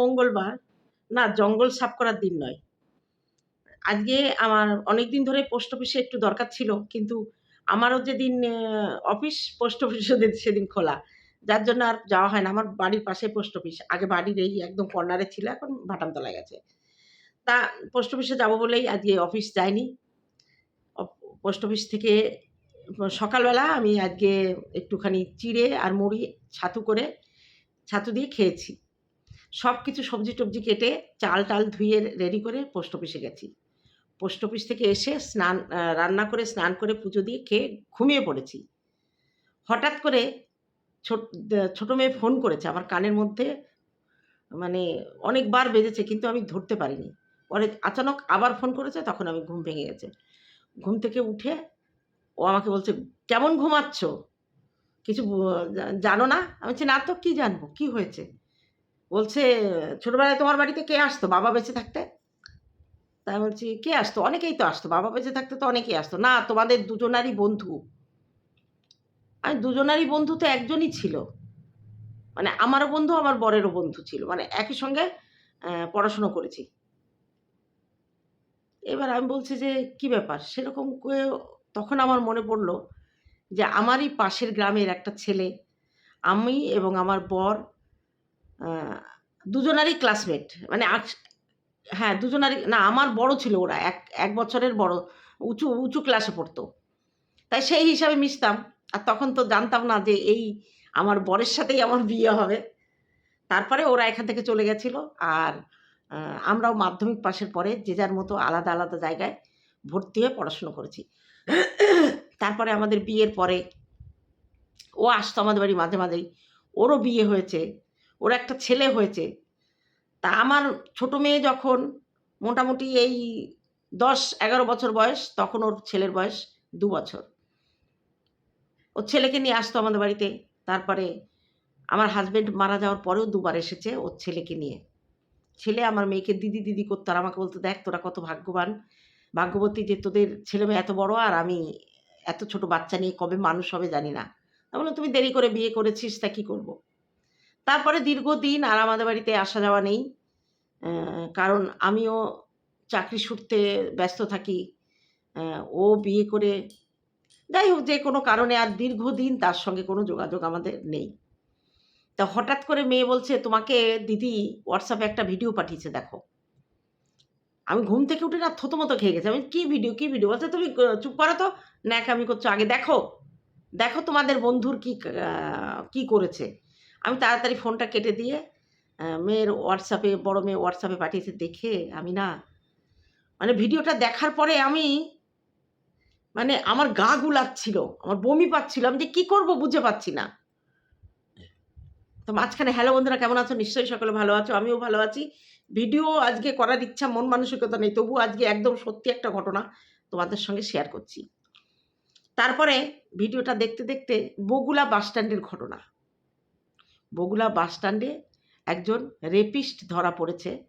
মঙ্গলবার? না, জঙ্গল সাফ করার দিন নয়। আজকে আমার অনেক দিন ধরে পোস্ট অফিসে একটু দরকার ছিল, কিন্তু আমারও যেদিন অফিস, পোস্ট অফিস সেদিন খোলা। যার জন্য আর যাওয়া হয় না। আমার বাড়ির পাশে পোস্ট অফিস। আগে বাড়ির এই একদম কর্নারে ছিল, এখন ভাটামতলায় গেছে। তা পোস্ট অফিসে যাব বলেই আজকে অফিস যাইনি। পোস্ট অফিস থেকে সকালবেলা আমি আজকে একটুখানি চিড়ে আর মুড়ি, ছাতু করে, ছাতু দিয়ে খেয়েছি। সব কিছু সবজি টবজি কেটে চাল টাল ধুয়ে রেডি করে পোস্ট অফিসে গেছি। পোস্ট অফিস থেকে এসে স্নান রান্না করে, স্নান করে পুজো দিয়ে খেয়ে ঘুমিয়ে পড়েছি। হঠাৎ করে ছোট মেয়ে ফোন করেছে। আমার কানের মধ্যে মানে অনেকবার বেজেছে, কিন্তু আমি ধরতে পারিনি। পরে আচানক আবার ফোন করেছে, তখন আমি ঘুম ভেঙে গেছে। ঘুম থেকে উঠে ও আমাকে বলছে, কেমন ঘুমাচ্ছ? কিছু জানো না? আমি বলছি, না তো, কী জানব? কি হয়েছে? বলছে, ছোটবেলায় তোমার বাড়িতে কে আসতো? বাবা বেঁচে থাকতে? তাই বলছি, কে আসতো? অনেকেই তো আসতো। বাবা বেঁচে থাকতে তো অনেকেই আসতো। না, তোমাদের দুজনারই বন্ধু। আমি দুজনারই বন্ধু তো একজনই ছিল। মানে আমারও বন্ধু, আমার বরেরও বন্ধু ছিল। মানে একই সঙ্গে পড়াশুনো করেছি। এবার আমি বলছি যে, কি ব্যাপার? সেরকম তখন আমার মনে পড়ল যে, আমারই পাশের গ্রামের একটা ছেলে, আমি এবং আমার বর দুজনারই ক্লাসমেট মানে হ্যাঁ দুজনারই, না, আমার বড় ছিল ওরা, এক এক বছরের বড়, উঁচু উঁচু ক্লাসে পড়তো। তাই সেই হিসাবে মিশতাম। আর তখন তো জানতাম না যে এই আমার বরের সাথেই আমার বিয়ে হবে। তারপরে ওরা এখান থেকে চলে গেছিল। আর আমরাও মাধ্যমিক পাশের পরে যে যার মতো আলাদা আলাদা জায়গায় ভর্তি হয়ে পড়াশুনো করেছি। তারপরে আমাদের বিয়ের পরে ও আসতো আমাদের বাড়ি মাঝে, মাঝেই। ওরও বিয়ে হয়েছে। ওর একটা ছেলে হয়েছে। তা আমার ছোট মেয়ে যখন মোটামুটি এই দশ, এগারো বছর বয়স, তখন ওর ছেলের বয়স দু বছর। ওর ছেলেকে নিয়ে আসতো আমাদের বাড়িতে। তারপরে আমার হাজবেন্ড মারা যাওয়ার পরেও দুবার এসেছে ওর ছেলেকে নিয়ে। ছেলে আমার মেয়েকে দিদি দিদি করতো আর আমাকে বলতো, দেখ, তোরা কত ভাগ্যবান। ভাগ্যবতী যে তোদের ছেলে মেয়ে এত বড় আর আমি এত ছোট বাচ্চা নিয়ে কবে মানুষ হবে জানি না। তা বললাম তুমি দেরি করে বিয়ে করেছিস, তা কী করব? তারপরে দীর্ঘদিন আর আমাদের বাড়িতে আসা যাওয়া নেই। কারণ আমিও চাকরি সূত্রে ব্যস্ত থাকি। ও বিয়ে করে যাই হোক, যে কোনো কারণে আর দীর্ঘদিন তার সঙ্গে কোনো যোগাযোগ আমাদের নেই। তা হঠাৎ করে মেয়ে বলছে, তোমাকে দিদি হোয়াটসঅ্যাপে একটা ভিডিও পাঠিয়েছে, দেখো। আমি ঘুম থেকে উঠে না থতমতো খেয়ে গেছি। আমি, কি ভিডিও কি ভিডিও? বলছে, তুমি চুপ করো তো, ন্যাকামি করছ। আগে দেখো দেখো তোমাদের বন্ধুর কি কি করেছে। আমি তাড়াতাড়ি ফোনটা কেটে দিয়ে মেয়ের হোয়াটসঅ্যাপে বড় মেয়ে হোয়াটসঅ্যাপে পাঠিয়েছে দেখে আমি না মানে ভিডিওটা দেখার পরে আমি মানে আমার গা গুলাচ্ছিল, আমার বমি পাচ্ছিল, আমি যে কী করব বুঝে পাচ্ছি না। তো মাঝখানে, হ্যালো বন্ধুরা, কেমন আছো? নিশ্চয়ই সকলে ভালো আছো, আমিও ভালো আছি। ভিডিও আজকে করার ইচ্ছা, মন মানসিকতা নেই, তবু আজকে একদম সত্যি একটা ঘটনা তোমাদের সঙ্গে শেয়ার করছি। তারপরে ভিডিওটা দেখতে দেখতে বগুলা বাস স্ট্যান্ডের ঘটনা। বগুলা বাস স্ট্যান্ডে একজন রেপিস্ট ধরা পড়েছে।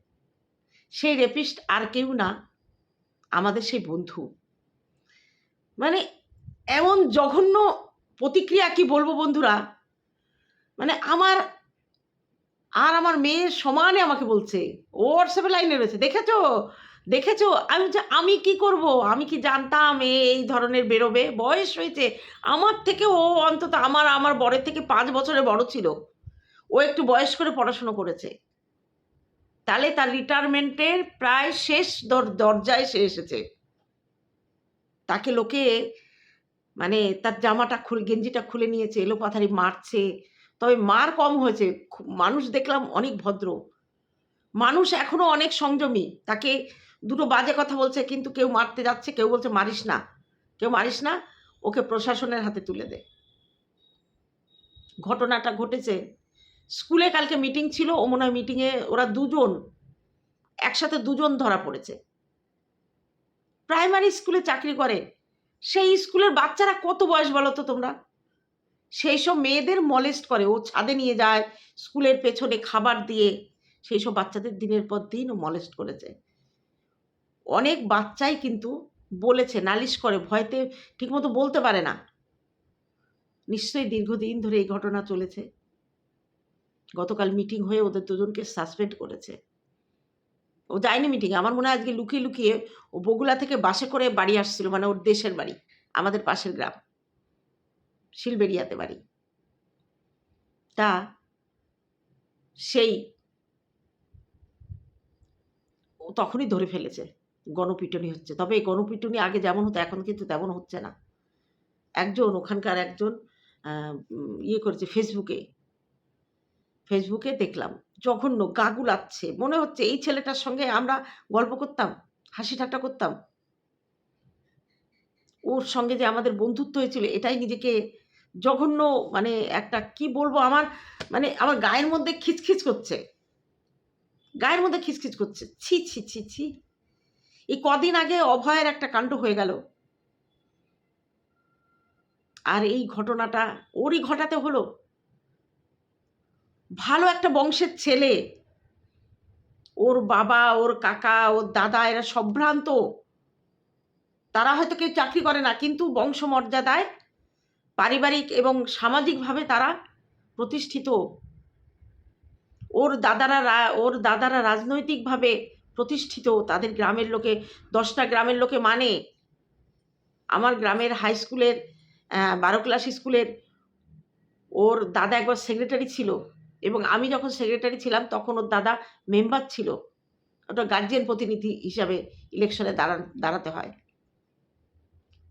সেই রেপিস্ট আর কেউ না আমাদের সেই বন্ধু। মানে এমন জঘন্য প্রতিক্রিয়া কি বলব বন্ধুরা? মানে আমার আর আমার মেয়ের সমানে আমাকে বলছে হোয়াটসঅ্যাপে লাইনে রয়েছে দেখেছ? দেখেছ? আমি বলছি, আমি কি করব? আমি কি জানতাম এ এই ধরনের বেরোবে? বয়স হয়েছে। আমার থেকে ও অন্তত আমার আমার বরের থেকে পাঁচ বছরের বড় ছিল। ও একটু বয়স করে পড়াশুনো করেছে। তাহলে তার রিটায়ারমেন্টের প্রায় শেষ দর- দরজায় সে এসেছে। তাকে লোকে মানে তার জামাটা খুলে, গেঞ্জিটা খুলে নিয়েছে, এলোপাথারি মারছে। তবে মার কম হয়েছে। মানুষ দেখলাম অনেক ভদ্র। মানুষ এখনও অনেক সংযমী। তাকে দুটো বাজে কথা বলছে, কিন্তু কেউ মারতে যাচ্ছে, কেউ বলছে মারিস না। কেউ মারিস না, ওকে প্রশাসনের হাতে তুলে দে। ঘটনাটা ঘটেছে স্কুলে কালকে মিটিং ছিল, ও মনে হয় মিটিংয়ে ওরা দুজন, একসাথে দুজন ধরা পড়েছে। প্রাইমারি স্কুলে চাকরি করে। সেই স্কুলের বাচ্চারা কত বয়স বলো তো তোমরা? সেই সব মেয়েদের মলেস্ট করে। ও ছাদে নিয়ে যায়, স্কুলের পেছনে খাবার দিয়ে। সেই সব বাচ্চাদের দিনের পর দিন ও মলেস্ট করেছে। অনেক বাচ্চাই কিন্তু বলেছে, নালিশ করে, ভয়তে ঠিকমতো বলতে পারে না। নিশ্চয়ই দীর্ঘদিন ধরে এই ঘটনা চলেছে। গতকাল মিটিং হয়ে ওদের দুজনকে সাসপেন্ড করেছে। ও যায়নি মিটিং, আমার মনে হয় আজকে লুকিয়ে লুকিয়ে ও বগুলা থেকে বাসে করে বাড়ি আসছিল মানে ওর দেশের বাড়ি, আমাদের পাশের গ্রাম শিলবেরিয়াতে বাড়ি। তা সেই ও তখনই ধরে ফেলেছে, গণপিটুনি হচ্ছে। তবে এই গণপিটুনি আগে যেমন হতো, এখন কিন্তু তেমন হচ্ছে না। একজন ওখানকার একজন ইয়ে করেছে, ফেসবুকে ফেসবুকে দেখলাম, জঘন্য গা গুলাচ্ছে মনে হচ্ছে এই ছেলেটার সঙ্গে আমরা গল্প করতাম হাসি ঠাট্টা করতাম। ওর সঙ্গে যে আমাদের বন্ধুত্ব হয়েছিল, এটাই নিজেকে জঘন্য মানে একটা, কি বলব আমার মানে আমার গায়ের মধ্যে খিচখিচ করছে। গায়ের মধ্যে খিচখিচ করছে। ছি ছি ছি ছি। এই কদিন আগে অভয়ের একটা কাণ্ড হয়ে গেল। আর এই ঘটনাটা, ওরই ঘটাতে হলো। ভালো একটা বংশের ছেলে। ওর বাবা, ওর কাকা, ওর দাদা এরা সম্ভ্রান্ত। তারা হয়তো কেউ চাকরি করে না, কিন্তু বংশমর্যাদায় পারিবারিক এবং সামাজিকভাবে তারা প্রতিষ্ঠিত। ওর দাদারা ওর দাদারা রাজনৈতিকভাবে প্রতিষ্ঠিত। তাদের গ্রামের লোকে, দশটা গ্রামের লোকে মানে আমার গ্রামের হাই স্কুলের বারো ক্লাস স্কুলের ওর দাদা একবার সেক্রেটারি ছিল। এবং আমি যখন সেক্রেটারি ছিলাম, তখন ওর দাদা মেম্বার ছিল। ওটা গার্জিয়ান প্রতিনিধি হিসাবে ইলেকশনে দাঁড়া দাঁড়াতে হয়।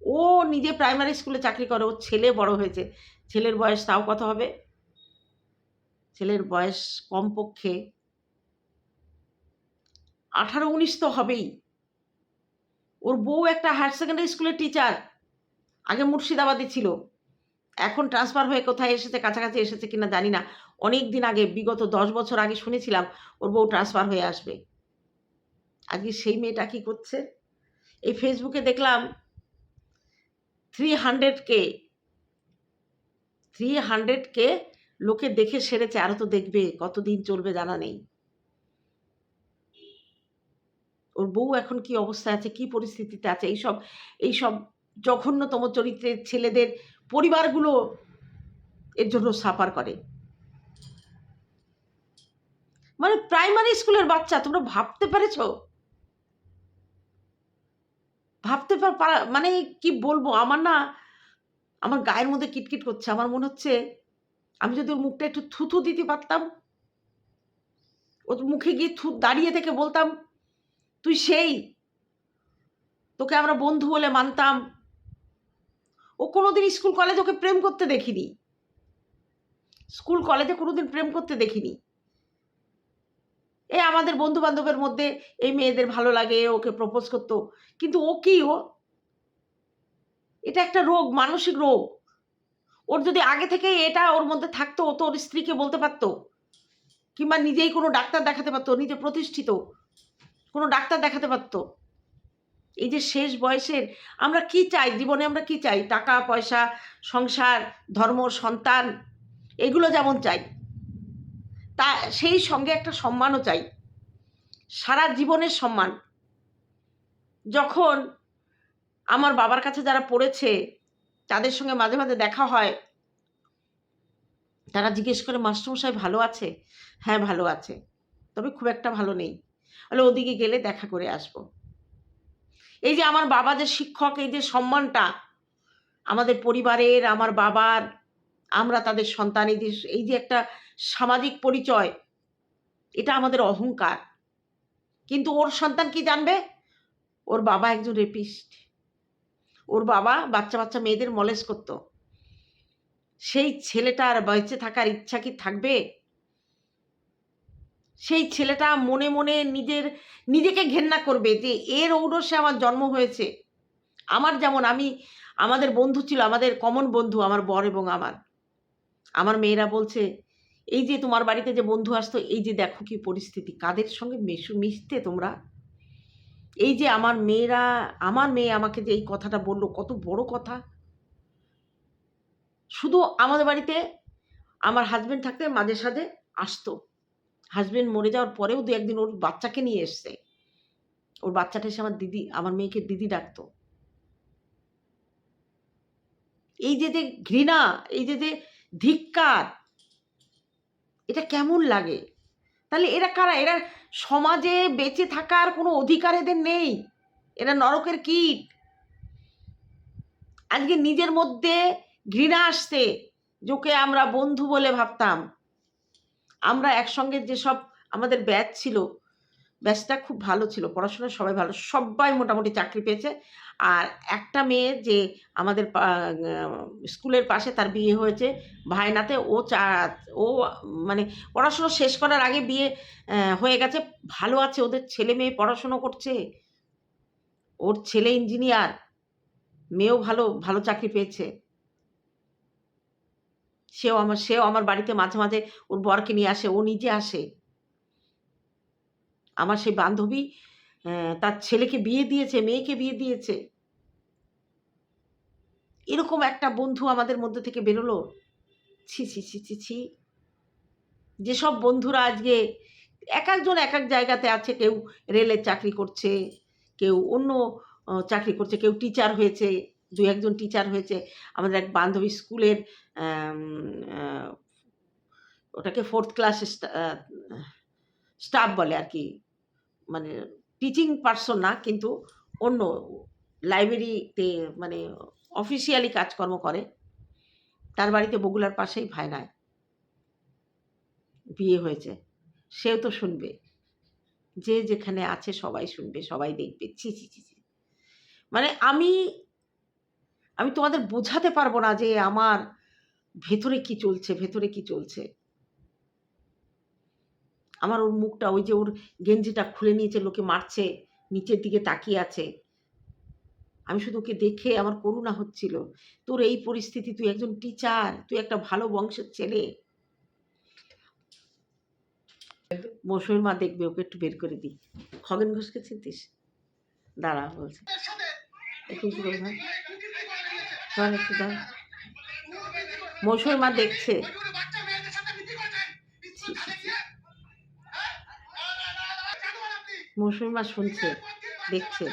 ও নিজে প্রাইমারি স্কুলে চাকরি করে, ওর ছেলে বড় হয়েছে। ছেলের বয়স তাও কত হবে? ছেলের বয়স কমপক্ষে আঠারো উনিশ তো হবেই। ওর বউ একটা হায়ার সেকেন্ডারি স্কুলের টিচার আগে মুর্শিদাবাদে ছিল। এখন ট্রান্সফার হয়ে কোথায় এসেছে, কাছাকাছি এসেছে কিনা জানি না। অনেক দিন আগে, বিগত দশ বছর আগে শুনেছিলাম, ওর বউ ট্রান্সফার হয়ে আসবে। আজকে সেই মেয়েটা কি করছে? এই ফেসবুকে দেখলাম three hundred K three hundred K লোকে দেখে সেরেছে আরও তো দেখবে, কতদিন চলবে জানা নেই। ওর বউ এখন কি অবস্থায় আছে, কি পরিস্থিতিতে আছে, এইসব এইসব জঘন্যতম চরিত্রের ছেলেদের পরিবারগুলো এর জন্য সাফার করে। মানে প্রাইমারি স্কুলের বাচ্চা, তোমরা ভাবতে পেরেছ? ভাবতে পার- মানে কি বলব, আমার না, আমার গায়ের মধ্যে কিটকিট করছে, আমার মনে হচ্ছে আমি যদি ওর মুখটা একটু থুথু দিতে পারতাম, ওর মুখে গিয়ে থু, দাঁড়িয়ে থেকে বলতাম, তুই সেই, তোকে আমরা বন্ধু বলে মানতাম। ও কোনোদিন স্কুল কলেজে ওকে প্রেম করতে দেখিনি। স্কুল কলেজে কোনোদিন প্রেম করতে দেখিনি। এই আমাদের বন্ধু বান্ধবের মধ্যে এই মেয়েদের ভালো লাগে, ওকে প্রপোজ করতো। কিন্তু ও কি ও? এটা একটা রোগ, মানসিক রোগ। ওর যদি আগে থেকে এটা ওর মধ্যে থাকতো, ও তো ওর স্ত্রীকে বলতে পারতো। কিংবা নিজেই কোনো ডাক্তার দেখাতে পারতো, নিজে প্রতিষ্ঠিত। কোনো ডাক্তার দেখাতে পারতো। এই যে শেষ বয়সের, আমরা কি চাই? জীবনে আমরা কি চাই? টাকা, পয়সা, সংসার, ধর্ম, সন্তান, এগুলো যেমন চাই। তা, সেই সঙ্গে একটা সম্মানও চাই। সারা জীবনের সম্মান। যখন আমার বাবার কাছে যারা পড়েছে, তাদের সঙ্গে মাঝে মাঝে দেখা হয়, তারা জিজ্ঞেস করে, মাস্টারমশাই ভালো আছে? হ্যাঁ ভালো আছে। তবে খুব একটা ভালো নেই। তাহলে ওদিকে গেলে দেখা করে আসব। এই যে আমার বাবা যে শিক্ষক, এই যে সম্মানটা, আমাদের পরিবারের, আমার বাবার আমরা তাদের সন্তান এই যে এই যে একটা সামাজিক পরিচয়, এটা আমাদের অহংকার। কিন্তু ওর সন্তান কি জানবে? ওর বাবা একজন রেপিস্ট ওর বাবা বাচ্চা বাচ্চা মেয়েদের মলেজ করতো। সেই ছেলেটার বেঁচে থাকার ইচ্ছা কি থাকবে? সেই ছেলেটা মনে মনে নিজের, নিজেকে ঘেন্না করবে যে এর ঔরসে আমার জন্ম হয়েছে। আমার যেমন আমি, আমাদের বন্ধু ছিল, আমাদের কমন বন্ধু, আমার বর এবং আমার। আমার মেয়েরা বলছে, এই যে তোমার বাড়িতে যে বন্ধু আসতো, এই যে দেখো কি পরিস্থিতি, কাদের সঙ্গে মেশু, মিশতে তোমরা? এই যে আমার মেয়েরা, আমার মেয়ে আমাকে যে এই কথাটা বলল, কত বড় কথা। শুধু আমাদের বাড়িতে আমার হাজবেন্ড থাকতে মাঝে সাঝে আসতো। হাজবেন্ড মরে যাওয়ার পরেও দু একদিন ওর বাচ্চাকে নিয়ে এসছে। ওর বাচ্চাটা এসে আমার দিদি, আমার মেয়েকে দিদি ডাকতো। এই যে যে ঘৃণা, এই যে যে ধিক্কার। এটা কেমন লাগে? তাহলে এরা কারা? এরা সমাজে বেঁচে থাকার কোনো অধিকার এদের নেই। এরা নরকের কীট। আজকে নিজের মধ্যে ঘৃণা আসছে, যোকে আমরা বন্ধু বলে ভাবতাম। আমরা একসঙ্গে যেসব আমাদের ব্যাচ ছিল, ব্যাচটা খুব ভালো ছিল, পড়াশোনা সবাই ভালো, সবাই মোটামুটি চাকরি পেয়েছে। আর একটা মেয়ে যে আমাদের স্কুলের পাশে তার বিয়ে হয়েছে ভাইনাতে ও চা, ও মানে পড়াশুনো শেষ করার আগে বিয়ে হয়ে গেছে। ভালো আছে, ওদের ছেলে মেয়ে পড়াশুনো করছে। ওর ছেলে ইঞ্জিনিয়ার, মেয়েও ভালো ভালো চাকরি পেয়েছে। সেও আমার সেও আমার বাড়িতে মাঝে মাঝে ওর বরকে নিয়ে আসে, ও নিজে আসে। আমার সেই বান্ধবী তার ছেলেকে বিয়ে দিয়েছে, মেয়েকে বিয়ে দিয়েছে। এরকম একটা বন্ধু আমাদের মধ্যে থেকে বেরোলো। ছি ছি ছি ছি ছি। যেসব বন্ধুরা আজকে এক একজন এক এক জায়গাতে আছে, কেউ রেলের চাকরি করছে, কেউ অন্য চাকরি করছে, কেউ টিচার হয়েছে দু একজন টিচার হয়েছে। আমাদের এক বান্ধবী স্কুলের ওটাকে ফোর্থ ক্লাস স্টাফ বলে আর কি। মানে টিচিং পার্সন না, কিন্তু অন্য লাইব্রেরিতে মানে অফিসিয়ালি কাজকর্ম করে, তার বাড়িতে বগুলার পাশেই ভাইনায় বিয়ে হয়েছে। সেও তো শুনবে। যে যেখানে আছে সবাই শুনবে, সবাই দেখবে। ছি ছি ছি ছি। মানে আমি আমি তোমাদের বোঝাতে পারব না যে আমার ভেতরে কি চলছে, ভেতরে কি চলছে। আমার ওর মুখটা, ওই যে ওর গেঞ্জিটা খুলে নিয়েছে, লোকে মারছে, নিচের দিকে তাকিয়ে আছে। আমি শুধু ওকে দেখে আমার করুণা হচ্ছিল। তোর এই পরিস্থিতি, তুই একজন টিচার তুই একটা ভালো বংশের ছেলে। মৌসুমীর মা দেখবে, ওকে একটু বের করে দিই। খগেন ঘোষকে চিনতিস? দাঁড়া, বলছে। একটু। মৌসুমীর মা দেখছে। মৌসুমী মা শুনছে দেখছে।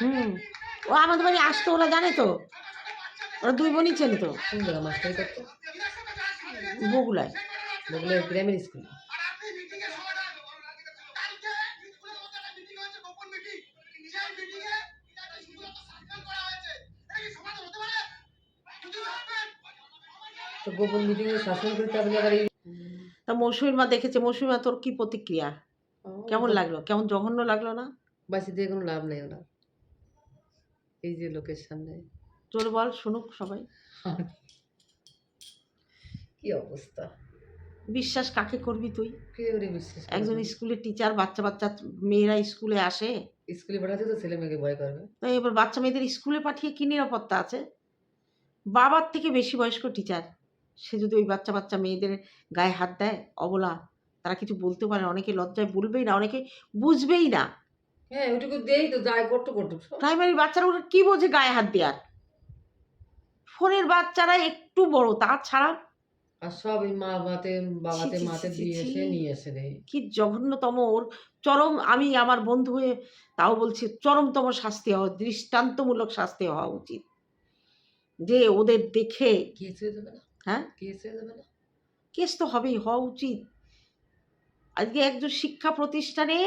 হুম। ও আমাদের বাড়ি আসতো ওরা জানে তো। ওরা দুই বোনই চেনে তো। বগুলায় বগুলা প্রাইমারি স্কুল। গোপন মিটিং এ শাসন করতে আবার এই তা মৌসুমীর মা দেখেছে মৌসুমী মা তোর কি প্রতিক্রিয়া? কেমন লাগল? কেমন জঘন্য লাগল না? বাসি দিয়ে কোনো লাভ নেই ওরা এই যে লোকের সামনে। তোর বল শুনুক সবাই। কি অবস্থা? বিশ্বাস কাকে করবি তুই? বিশ্বাস একজন স্কুলের টিচার বাচ্চা বাচ্চা মেয়েরা স্কুলে আসে। স্কুলে পাঠাতে তো ছেলে মেয়েকে ভয় করবে। তাই এবার বাচ্চা মেয়েদের স্কুলে পাঠিয়ে কি নিরাপত্তা আছে? বাবার থেকে বেশি বয়স্ক টিচার সে যদি ওই বাচ্চা বাচ্চা মেয়েদের গায়ে হাত দেয় অবলা তারা কিছু বলতে পারে অনেকে লজ্জায় বলবেই না অনেকে বুঝবেই না। হ্যাঁ ওটুকু দেই তো যাই করতো করতো। প্রাইমারি বাচ্চারা ওরা কি বোঝে গায়ে হাত দেওয়ার? ফোনের বাচ্চারা একটু বড় তাছাড়া আর সব মা বাতে বাবাতে মাতে দিয়ে এসে নিয়ে এসে দেয়। কি জঘন্যতম ওর চরম আমি আমার বন্ধু হয়ে তাও বলছি চরমতম শাস্তি হওয়া দৃষ্টান্তমূলক শাস্তি হওয়া উচিত। যে ওদের দেখে কেস হয়ে? কেস হয়ে যাবে না? কেস তো হবেই হওয়া উচিত। আজকে একজন শিক্ষা প্রতিষ্ঠানে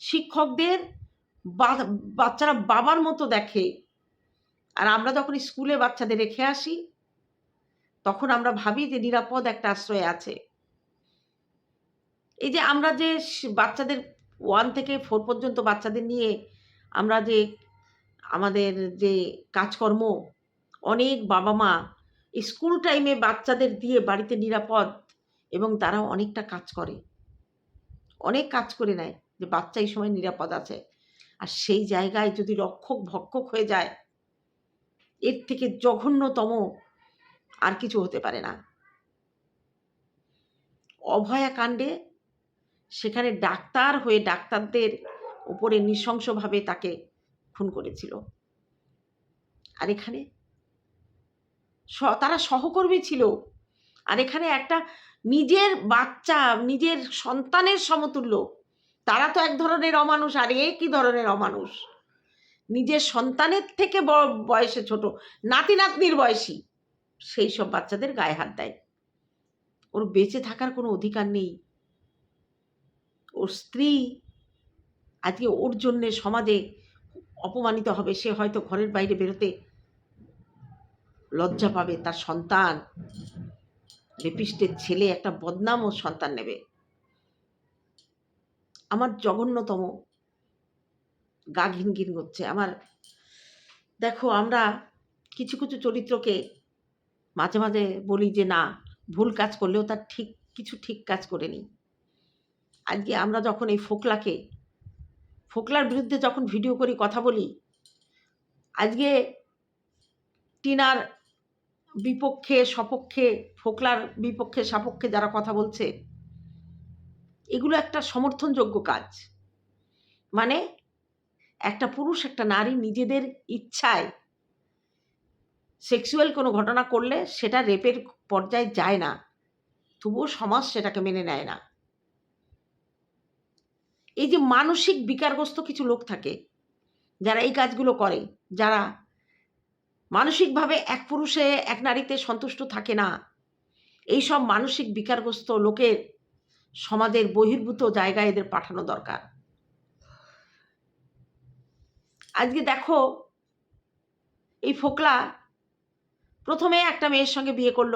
শিক্ষকদের বাচ্চারা বাবার মতো দেখে। আর আমরা যখন স্কুলে বাচ্চাদের রেখে আসি তখন আমরা ভাবি যে নিরাপদ একটা আশ্রয় আছে। এই যে আমরা যে বাচ্চাদের ওয়ান থেকে ফোর পর্যন্ত বাচ্চাদের নিয়ে আমরা যে আমাদের যে কাজকর্ম অনেক বাবা মা স্কুল টাইমে বাচ্চাদের দিয়ে বাড়িতে নিরাপদ এবং তারা অনেকটা কাজ করে। অনেক কাজ করে নেয় যে বাচ্চা এই সময় নিরাপদ আছে। আর সেই জায়গায় যদি রক্ষক ভক্ষক হয়ে যায়, এর থেকে জঘন্যতম আর কিছু হতে পারে না। অভয়া কাণ্ডে সেখানে ডাক্তার হয়ে ডাক্তারদের উপরে নৃশংসভাবে তাকে খুন করেছিল। আর এখানে তারা সহকর্মী ছিল। আর এখানে একটা নিজের বাচ্চা, নিজের সন্তানের সমতুল্য। তারা তো এক ধরনের অমানুষ, আর এ কি ধরনের অমানুষ? নিজের সন্তানের থেকে বয়সে ছোট নাতি নাতনির বয়সী। সেই সব বাচ্চাদের গায়ে হাত দেয়। ওর বেঁচে থাকার কোনো অধিকার নেই। ওর স্ত্রী আজকে ওর জন্যে সমাজে অপমানিত হবে, সে হয়তো ঘরের বাইরে বেরোতে লজ্জা পাবে তার সন্তান। রেপিস্টের ছেলে একটা বদনাম ও সন্তান নেবে। আমার জঘন্যতম গা ঘিন ঘিন করছে। আমার, দেখো আমরা কিছু কিছু চরিত্রকে মাঝে মাঝে বলি যে না, ভুল কাজ করলেও তার ঠিক, কিছু ঠিক কাজ করে নি। আজকে আমরা যখন এই ফোকলাকে, ফোকলার বিরুদ্ধে যখন ভিডিও করি কথা বলি, আজকে টিনার বিপক্ষে, সপক্ষে, ফোকলার বিপক্ষে, সাপক্ষে যারা কথা বলছে, এগুলো একটা সমর্থনযোগ্য কাজ। মানে একটা পুরুষ, একটা নারী নিজেদের ইচ্ছায় সেক্সুয়াল কোনো ঘটনা করলে সেটা রেপের পর্যায়ে যায় না। তবুও সমাজ সেটাকে মেনে নেয় না। এই যে মানসিক বিকারগ্রস্ত কিছু লোক থাকে, যারা এই কাজগুলো করে, যারা মানসিকভাবে এক পুরুষে, এক নারীতে সন্তুষ্ট থাকে না। এই সব মানসিক বিকারগ্রস্ত লোকের সমাজের বহির্ভূত জায়গায় এদের পাঠানো দরকার। আজকে দেখো, এই ফোকলা প্রথমে একটা মেয়ের সঙ্গে বিয়ে করল।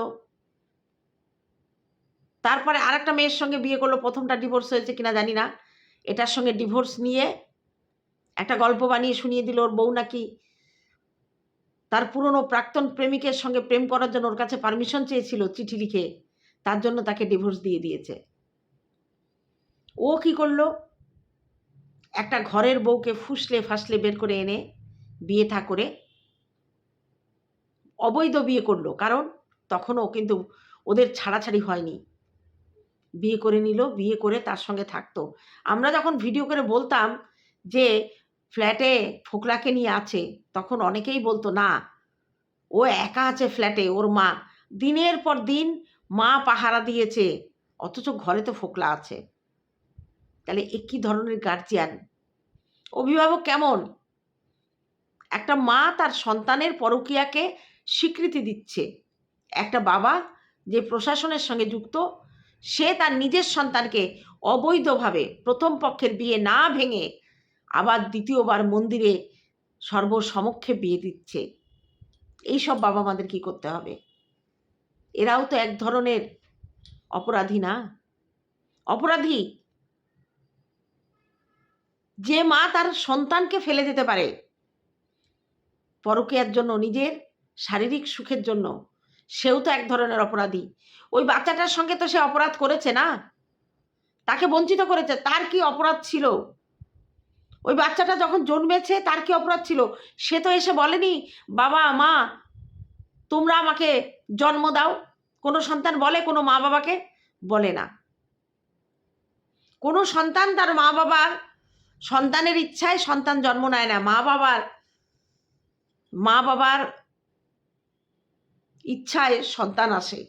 তারপরে আর একটা মেয়ের সঙ্গে বিয়ে করল, প্রথমটা ডিভোর্স হয়েছে কিনা জানি না। এটার সঙ্গে ডিভোর্স নিয়ে একটা গল্প বানিয়ে শুনিয়ে দিল ওর বউ নাকি তার পুরনো প্রাক্তন প্রেমিকের সঙ্গে প্রেম করার জন্য ওর কাছে পারমিশন চেয়েছিল চিঠি লিখে। তার জন্য তাকে ডিভোর্স দিয়ে দিয়েছে। ও কি করল? একটা ঘরের বউকে ফুসলে ফাসলে বের করে এনে বিয়ে থা করে অবৈধ বিয়ে করল। কারণ তখনও কিন্তু ওদের ছাড়াছাড়ি হয়নি। বিয়ে করে নিল, বিয়ে করে তার সঙ্গে থাকতো। আমরা যখন ভিডিও করে বলতাম যে ফ্ল্যাটে ফোকলাকে নিয়ে আছে। তখন অনেকেই বলতো, না, ও একা আছে ফ্ল্যাটে, ওর মা। দিনের পর দিন মা পাহারা দিয়েছে, অথচ ঘরে তো ফোকলা আছে। তাহলে এ কী ধরনের গার্জিয়ান অভিভাবক কেমন? একটা মা তার সন্তানের পরকীয়াকে স্বীকৃতি দিচ্ছে। একটা বাবা যে প্রশাসনের সঙ্গে যুক্ত, সে তার নিজের সন্তানকে অবৈধভাবে প্রথম পক্ষের বিয়ে না ভেঙে আবার দ্বিতীয়বার মন্দিরে সর্বসমক্ষে বিয়ে দিচ্ছে। এই সব বাবা মাদের কি করতে হবে? এরাও তো এক ধরনের অপরাধী না? অপরাধী? যে মা তার সন্তানকে ফেলে যেতে পারে, পরকীয়ার জন্য, নিজের শারীরিক সুখের জন্য, সেও তো এক ধরনের অপরাধী। ওই বাচ্চাটার সঙ্গে তো সে অপরাধ করেছে না? তাকে বঞ্চিত করেছে। তার কি অপরাধ ছিল? ওই বাচ্চাটা যখন জন্মেছে তার কি অপরাধ ছিল? সে তো এসে বলেনি, বাবা, মা, তোমরা আমাকে জন্ম দাও। কোনো সন্তান বলে কোনো মা বাবাকে? বলে না। কোনো সন্তান তার মা বাবার সন্তানের ইচ্ছায় সন্তান জন্ম নেয় না। মা বাবার মা বাবার ইচ্ছায় সন্তান আসে।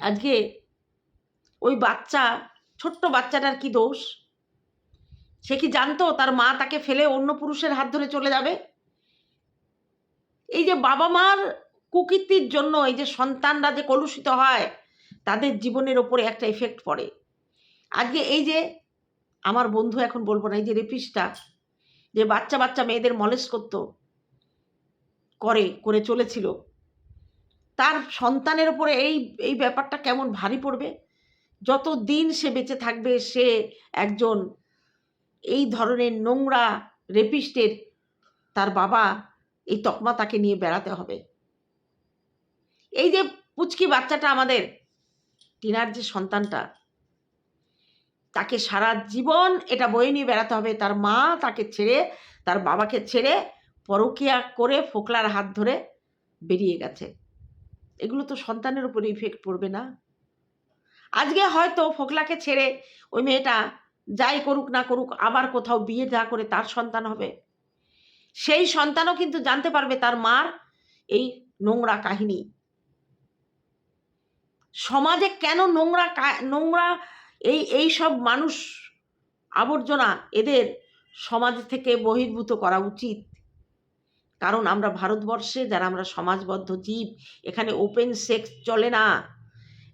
আজকে ওই বাচ্চা, ছোট্ট বাচ্চাটার কি দোষ? সে কি জানতো তার মা তাকে ফেলে অন্য পুরুষের হাত ধরে চলে যাবে? এই যে বাবা মার কুকীর্তির জন্য এই যে সন্তানরা যে কলুষিত হয়, তাদের জীবনের ওপরে একটা এফেক্ট পড়ে। আজকে এই যে আমার বন্ধু এখন বলব না, এই যে রেপিসটা যে বাচ্চা বাচ্চা মেয়েদের মলেস করতো, করে করে চলেছিল, তার সন্তানের ওপরে এই এই ব্যাপারটা কেমন ভারী পড়বে? যত দিন সে বেঁচে থাকবে সে একজন এই ধরনের নোংরা রেপিস্টের তার বাবা এই তকমা তাকে নিয়ে বেড়াতে হবে। এই যে পুচকি বাচ্চাটা আমাদের, টিনার যে সন্তানটা, তাকে সারা জীবন এটা বয়ে নিয়ে বেড়াতে হবে। তার মা তাকে ছেড়ে, তার বাবাকে ছেড়ে পরকিয়া করে ফোকলার হাত ধরে বেরিয়ে গেছে। এগুলো তো সন্তানের উপরে ইফেক্ট পড়বে না। আজকে হয়তো ফোকলাকে ছেড়ে ওই মেয়েটা যাই করুক না করুক, আবার কোথাও বিয়ে যা করে তার সন্তান হবে। সেই সন্তানও কিন্তু জানতে পারবে তার মার এই নোংরা কাহিনী। সমাজে কেন নোংরা নোংরা এই এই সব মানুষ আবর্জনা এদের সমাজ থেকে বহির্ভূত করা উচিত। কারণ আমরা ভারতবর্ষে যারা আমরা সমাজবদ্ধ জীব, এখানে ওপেন সেক্স চলে না।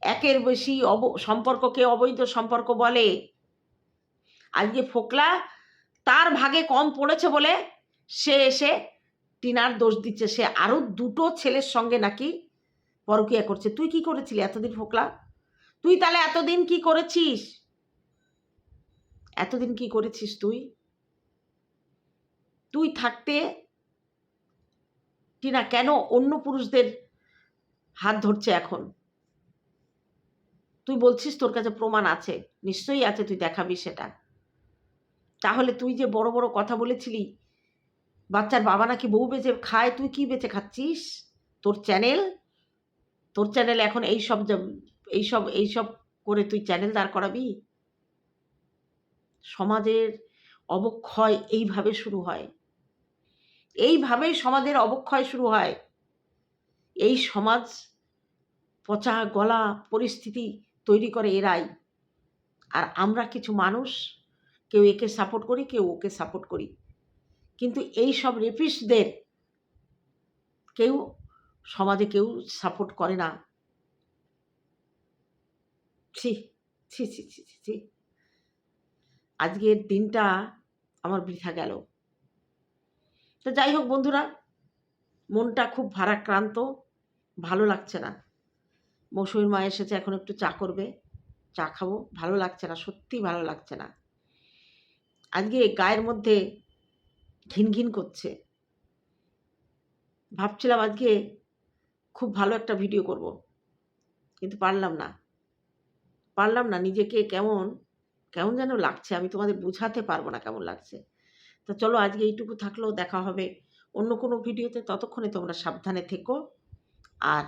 একের বেশি অব, সম্পর্ককে অবৈধ সম্পর্ক বলে। আজকে ফোকলা তার ভাগে কম পড়েছে বলে সে এসে টিনার দোষ দিচ্ছে। সে আরও দুটো ছেলের সঙ্গে নাকি পরকিয়া করছে। তুই কি করেছিলি এতদিন ফোকলা? তুই তাহলে এতদিন কি করেছিস? এতদিন কি করেছিস তুই? তুই থাকতে টিনা কেন অন্য পুরুষদের হাত ধরছে এখন? তুই বলছিস তোর কাছে প্রমাণ আছে। নিশ্চয়ই আছে, তুই দেখাবি সেটা। তাহলে তুই যে বড় বড় কথা বলেছিলি, বাচ্চার বাবা নাকি বউ বেঁচে খায়, তুই কি বেঁচে খাচ্ছিস? তোর চ্যানেল তোর চ্যানেল এখন এইসব এইসব এইসব করে তুই চ্যানেল দাঁড় করাবি? সমাজের অবক্ষয় এইভাবে শুরু হয়। এইভাবেই সমাজের অবক্ষয় শুরু হয়। এই সমাজ পচা গলা পরিস্থিতি তৈরি করে এরাই। আর আমরা কিছু মানুষ কেউ একে সাপোর্ট করি, কেউ ওকে সাপোর্ট করি। কিন্তু এই সব রেপিস্টদের কেউ সমাজে কেউ সাপোর্ট করে না। ছি ছি ছি ছি ছি ছি। আজকের দিনটা আমার বৃথা গেল। তো যাই হোক বন্ধুরা, মনটা খুব ভারাক্রান্ত, ভালো লাগছে না। মৌসুমীর মা এসেছে, এখন একটু চা করবে, চা খাব, ভালো লাগছে না, সত্যি ভালো লাগছে না। আজকে গায়ের মধ্যে ঘিন ঘিন করছে। ভাবছিলাম আজকে খুব ভালো একটা ভিডিও করব, কিন্তু পারলাম না। পারলাম না নিজেকে কেমন কেমন যেন লাগছে, আমি তোমাদের বোঝাতে পারব না কেমন লাগছে। তো চলো আজকে এইটুকু থাকলেও দেখা হবে অন্য কোনো ভিডিওতে ততক্ষণে তোমরা সাবধানে থেকো। আর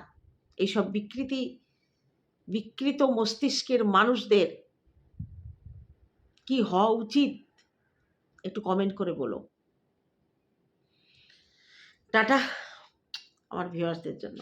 এইসব বিকৃতি, বিকৃত মস্তিষ্কের মানুষদের কি হওয়া উচিত? একটু কমেন্ট করে বলো। টাটা আমার ভিউয়ার্সদের জন্য।